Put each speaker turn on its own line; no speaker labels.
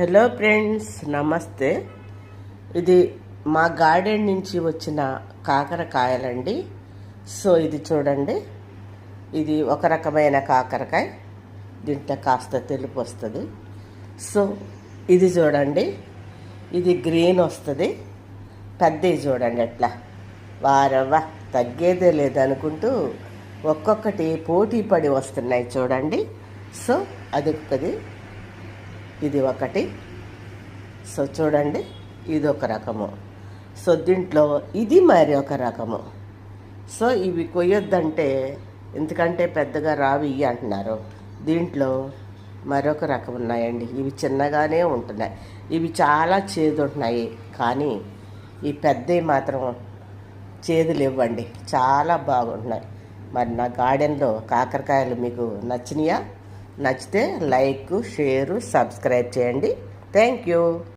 Hello friends నమస్తే ఇది మా గార్డెన్ నుంచి వచ్చిన కాకరకాయలండి. సో ఇది చూడండి. ఇది ఒక రకమైన కాకరకాయ. దీంట్లో కాస్త తెలుపు వస్తుంది. సో ఇది చూడండి. ఇది గ్రీన్ వస్తుంది. పెద్దవి చూడండి అట్లా వారవ్వ తగ్గేదే లేదనుకుంటూ ఒక్కొక్కటి పోటీ పడి వస్తున్నాయి చూడండి. సో అది ఒకది ఇది ఒకటి. సో చూడండి ఇది ఒక రకము. సో దీంట్లో ఇది మరి ఒక రకము. సో ఇవి కొయ్యొద్దంటే ఎందుకంటే పెద్దగా రావి ఇవి అంటున్నారు. దీంట్లో మరొక రకం ఉన్నాయండి. ఇవి చిన్నగానే ఉంటున్నాయి. ఇవి చాలా చేదు ఉంటున్నాయి కానీ ఈ పెద్దవి మాత్రం చేదులు ఇవ్వండి. చాలా బాగుంటున్నాయి. మరి నా గార్డెన్లో కాకరకాయలు మీకు నచ్చినాయా? నచ్చితే లైక్ షేరు సబ్స్క్రైబ్ చేయండి. Thank you.